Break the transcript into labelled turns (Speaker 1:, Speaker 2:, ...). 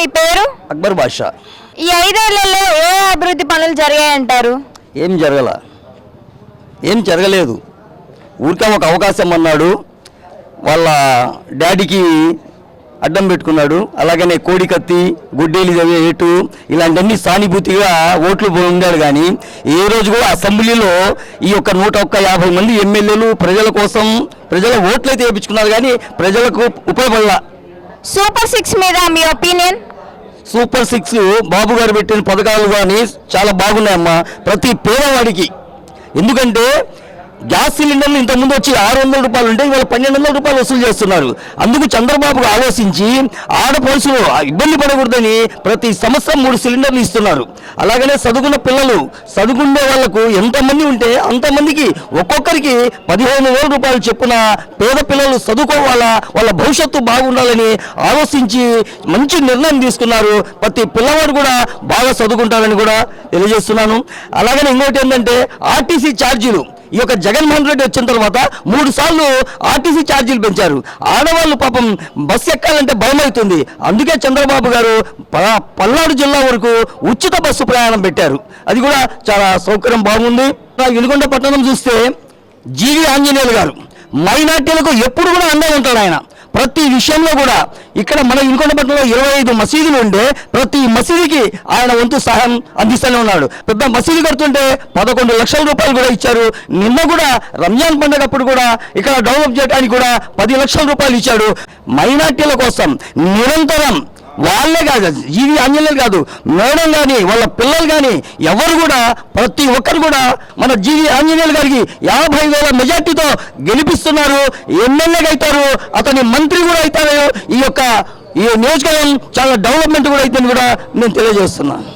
Speaker 1: మీ పేరు?
Speaker 2: అక్బర్ బాషా.
Speaker 1: ఈ ఐదేళ్ళలో ఏ అభివృద్ధి పనులు జరిగాయంటారు?
Speaker 2: ఏం జరగల? ఏం జరగలేదు. ఊరికే ఒక అవకాశం అన్నాడు. వాళ్ళ డాడీకి అడ్డం పెట్టుకున్నాడు. అలాగనే కోడి కత్తి గుడ్డేలు ఏటు ఇలాంటివన్నీ సానుభూతిగా ఓట్లు పొందాడు కానీ ఏ రోజు కూడా అసెంబ్లీలో ఈ యొక్క నూట ఒక్క యాభై మంది ఎమ్మెల్యేలు ప్రజల కోసం ప్రజల ఓట్లు అయితే వేయించుకున్నారు కానీ ప్రజలకు ఉపయోగపడాల.
Speaker 1: సూపర్ సిక్స్ మీద మీ opinion?
Speaker 2: Super six Babu garu పెట్టిన పథకాలు కానీ చాలా బాగున్నాయమ్మా. ప్రతి పేదవాడికి. ఎందుకంటే గ్యాస్ సిలిండర్లు ఇంతకుముందు వచ్చి ఆరు వందల రూపాయలు ఉంటే ఇవాళ పన్నెండు వందల రూపాయలు వసూలు చేస్తున్నారు. అందుకు చంద్రబాబు ఆలోచించి ఆడపడుచులు ఇబ్బంది పడకూడదని ప్రతి సంవత్సరం మూడు సిలిండర్లు ఇస్తున్నారు. అలాగనే చదువుకున్న పిల్లలు చదువుకునే వాళ్ళకు ఎంతమంది ఉంటే అంతమందికి ఒక్కొక్కరికి పదిహేను వేల రూపాయలు చెప్పున పేద పిల్లలు చదువుకోవాలా వాళ్ళ భవిష్యత్తు బాగుండాలని ఆలోచించి మంచి నిర్ణయం తీసుకున్నారు. ప్రతి పిల్లవాడు కూడా బాగా చదువుకుంటారని కూడా తెలియజేస్తున్నాను. అలాగనే ఇంకోటి ఏంటంటే ఆర్టీసీ ఛార్జీలు. ఈ యొక్క జగన్మోహన్ రెడ్డి వచ్చిన తర్వాత మూడు సార్లు ఆర్టీసీ ఛార్జీలు పెంచారు. ఆడవాళ్ళు పాపం బస్సు ఎక్కాలంటే భయమవుతుంది అందుకే చంద్రబాబు గారు ప- పల్నాడు జిల్లా వరకు ఉచిత బస్సు ప్రయాణం పెట్టారు. అది కూడా చాలా సౌకర్యం బాగుంది. వెలుగొండ పట్టణం చూస్తే జీవి ఆంజనేయులు గారు. మైనార్టీలకు ఎప్పుడు కూడా అండగా ఉంటాడు ఆయన. ప్రతి విషయంలో కూడా ఇక్కడ మన ఇనుకొండపట్నంలో ఇరవై ఐదు మసీదులు ఉండే ప్రతి మసీదుకి ఆయన వంతు సహాయం అందిస్తూనే ఉన్నాడు. పెద్ద మసీదు కడుతుంటే పదకొండు లక్షల రూపాయలు కూడా ఇచ్చారు. నిన్న కూడా రంజాన్ పండుగ అప్పుడు కూడా ఇక్కడ డెవలప్ చేయడానికి కూడా పది లక్షల రూపాయలు ఇచ్చాడు. మైనార్టీల కోసం నిరంతరం వాళ్ళే కాదు జీవి ఆంజనేయులు కాదు మేడం కానీ వాళ్ళ పిల్లలు కానీ ఎవరు కూడా ప్రతి ఒక్కరు కూడా మన జీవి ఆంజనేయులు గారికి యాభై వేల మెజార్టీతో గెలిపిస్తున్నారు ఎమ్మెల్యేగా అవుతారు అతని మంత్రి కూడా అవుతారు ఈ యొక్క ఈ నియోజకవర్గం చాలా డెవలప్మెంట్ కూడా అయితే కూడా నేను తెలియజేస్తున్నాను.